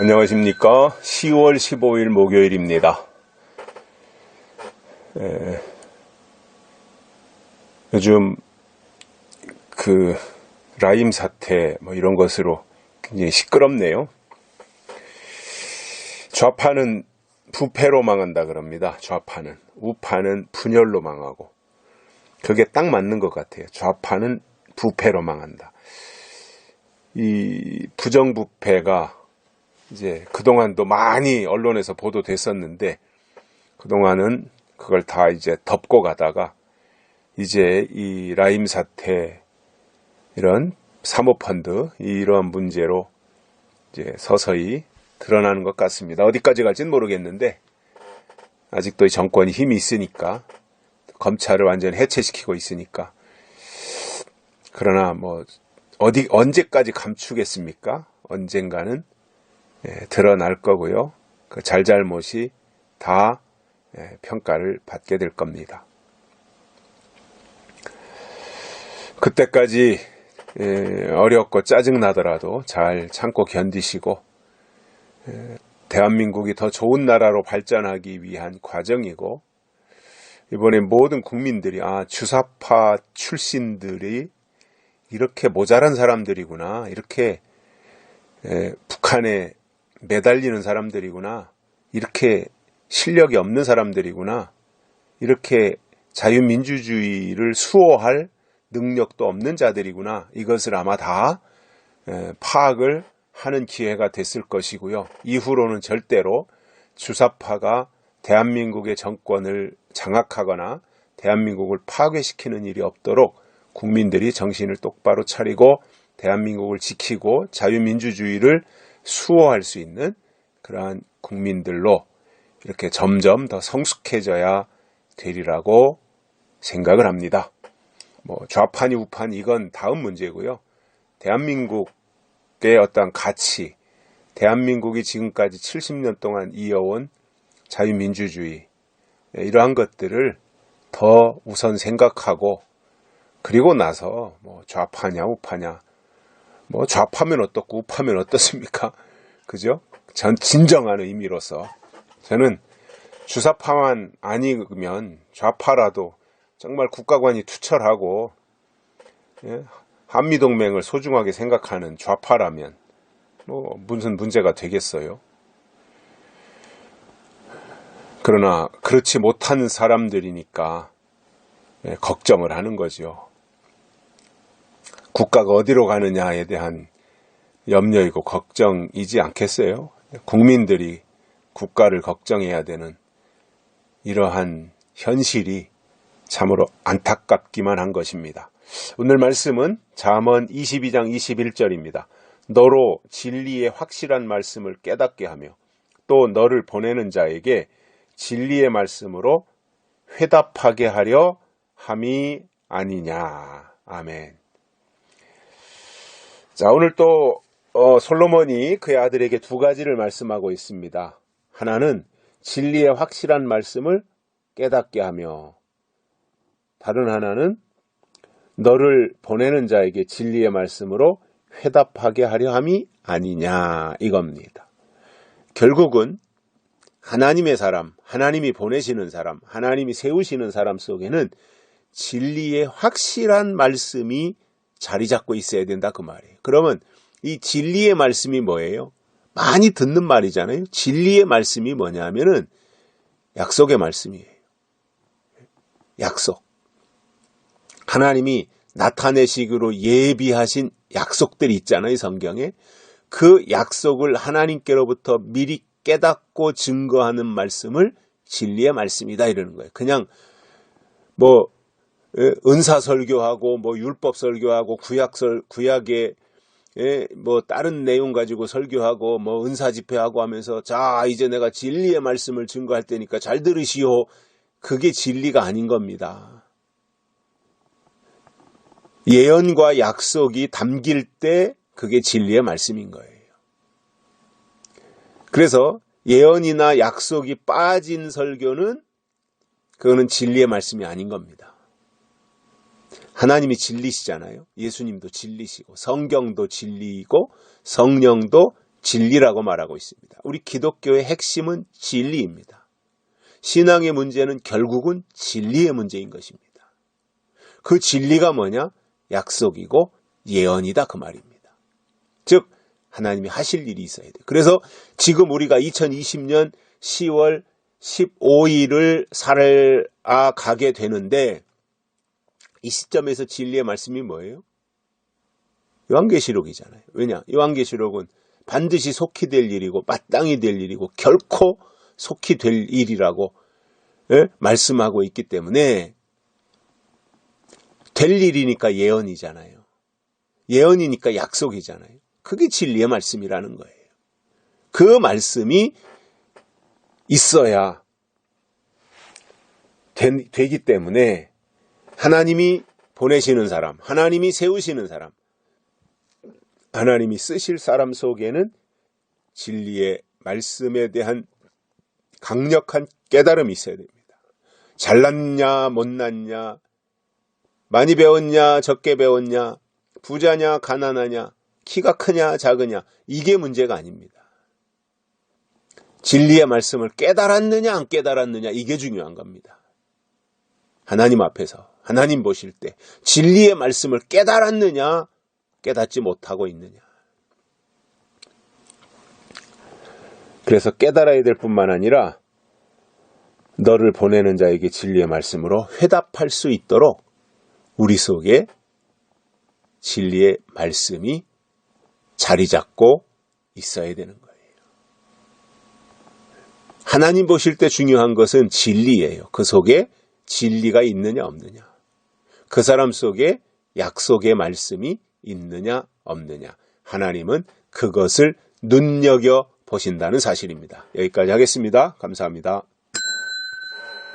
안녕하십니까. 10월 15일 목요일입니다. 에, 요즘 그 라임 사태 뭐 이런 것으로 굉장히 시끄럽네요. 좌파는 부패로 망한다 그럽니다. 좌파는. 우파는 분열로 망하고. 그게 딱 맞는 것 같아요. 좌파는 부패로 망한다. 이 부정부패가 이제 그동안도 많이 언론에서 보도됐었는데 그동안은 그걸 다 이제 덮고 가다가 이제 이 라임 사태 이런 사모펀드 이러한 문제로 이제 서서히 드러나는 것 같습니다. 어디까지 갈지는 모르겠는데 아직도 이 정권이 힘이 있으니까 검찰을 완전히 해체시키고 있으니까 그러나 뭐 어디 언제까지 감추겠습니까? 언젠가는 예, 드러날 거고요. 그 잘잘못이 다 예, 평가를 받게 될 겁니다. 그때까지 예, 어렵고 짜증나더라도 잘 참고 견디시고 예, 대한민국이 더 좋은 나라로 발전하기 위한 과정이고 이번에 모든 국민들이 아 주사파 출신들이 이렇게 모자란 사람들이구나 이렇게 에, 북한에 매달리는 사람들이구나. 이렇게 실력이 없는 사람들이구나. 이렇게 자유민주주의를 수호할 능력도 없는 자들이구나. 이것을 아마 다 에, 파악을 하는 기회가 됐을 것이고요. 이후로는 절대로 주사파가 대한민국의 정권을 장악하거나 대한민국을 파괴시키는 일이 없도록 국민들이 정신을 똑바로 차리고 대한민국을 지키고 자유민주주의를 수호할 수 있는 그러한 국민들로 이렇게 점점 더 성숙해져야 되리라고 생각을 합니다. 뭐 좌판이 우판 이건 다음 문제고요. 대한민국의 어떤 가치, 대한민국이 지금까지 70년 동안 이어온 자유민주주의 이러한 것들을 더 우선 생각하고 그리고 나서 뭐 좌파냐 우파냐 뭐 좌파면 어떻고 우파면 어떻습니까? 그죠? 전 진정한 의미로서 저는 주사파만 아니면 좌파라도 정말 국가관이 투철하고 예? 한미동맹을 소중하게 생각하는 좌파라면 뭐 무슨 문제가 되겠어요? 그러나 그렇지 못한 사람들이니까 예, 걱정을 하는 거죠. 국가가 어디로 가느냐에 대한 염려이고 걱정이지 않겠어요? 국민들이 국가를 걱정해야 되는 이러한 현실이 참으로 안타깝기만 한 것입니다. 오늘 말씀은 잠언 22장 21절입니다. 너로 진리의 확실한 말씀을 깨닫게 하며 또 너를 보내는 자에게 진리의 말씀으로 회답하게 하려 함이 아니냐. 아멘. 자, 오늘 또 어, 솔로몬이 그의 아들에게 두 가지를 말씀하고 있습니다. 하나는 진리의 확실한 말씀을 깨닫게 하며 다른 하나는 너를 보내는 자에게 진리의 말씀으로 회답하게 하려 함이 아니냐 이겁니다. 결국은 하나님의 사람, 하나님이 보내시는 사람, 하나님이 세우시는 사람 속에는 진리의 확실한 말씀이 자리 잡고 있어야 된다 그 말이에요. 그러면 이 진리의 말씀이 뭐예요? 많이 듣는 말이잖아요. 진리의 말씀이 뭐냐면은 약속의 말씀이에요. 약속. 하나님이 나타내시기로 예비하신 약속들이 있잖아요, 성경에. 그 약속을 하나님께로부터 미리 깨닫고 증거하는 말씀을 진리의 말씀이다 이러는 거예요. 그냥 뭐 은사 설교하고 뭐 율법 설교하고 구약 설 구약의 뭐 다른 내용 가지고 설교하고 뭐 은사 집회하고 하면서 자 이제 내가 진리의 말씀을 증거할 테니까 잘 들으시오. 그게 진리가 아닌 겁니다. 예언과 약속이 담길 때 그게 진리의 말씀인 거예요. 그래서 예언이나 약속이 빠진 설교는 그거는 진리의 말씀이 아닌 겁니다. 하나님이 진리시잖아요. 예수님도 진리시고 성경도 진리이고 성령도 진리라고 말하고 있습니다. 우리 기독교의 핵심은 진리입니다. 신앙의 문제는 결국은 진리의 문제인 것입니다. 그 진리가 뭐냐? 약속이고 예언이다 그 말입니다. 즉 하나님이 하실 일이 있어야 돼. 그래서 지금 우리가 2020년 10월 15일을 살아 가게 되는데 이 시점에서 진리의 말씀이 뭐예요? 요한계시록이잖아요. 왜냐? 요한계시록은 반드시 속히 될 일이고 마땅히 될 일이고 결코 속히 될 일이라고 예? 말씀하고 있기 때문에 될 일이니까 예언이잖아요. 예언이니까 약속이잖아요. 그게 진리의 말씀이라는 거예요. 그 말씀이 있어야 되, 되기 때문에 하나님이 보내시는 사람, 하나님이 세우시는 사람, 하나님이 쓰실 사람 속에는 진리의 말씀에 대한 강력한 깨달음이 있어야 됩니다. 잘났냐, 못났냐, 많이 배웠냐, 적게 배웠냐, 부자냐, 가난하냐, 키가 크냐, 작으냐, 이게 문제가 아닙니다. 진리의 말씀을 깨달았느냐, 안 깨달았느냐, 이게 중요한 겁니다. 하나님 앞에서, 하나님 보실 때, 진리의 말씀을 깨달았느냐, 깨닫지 못하고 있느냐. 그래서 깨달아야 될 뿐만 아니라, 너를 보내는 자에게 진리의 말씀으로 회답할 수 있도록 우리 속에 진리의 말씀이 자리 잡고 있어야 되는 거예요. 하나님 보실 때 중요한 것은 진리예요. 그 속에 진리가 있느냐 없느냐. 그 사람 속에 약속의 말씀이 있느냐 없느냐. 하나님은 그것을 눈여겨 보신다는 사실입니다. 여기까지 하겠습니다. 감사합니다.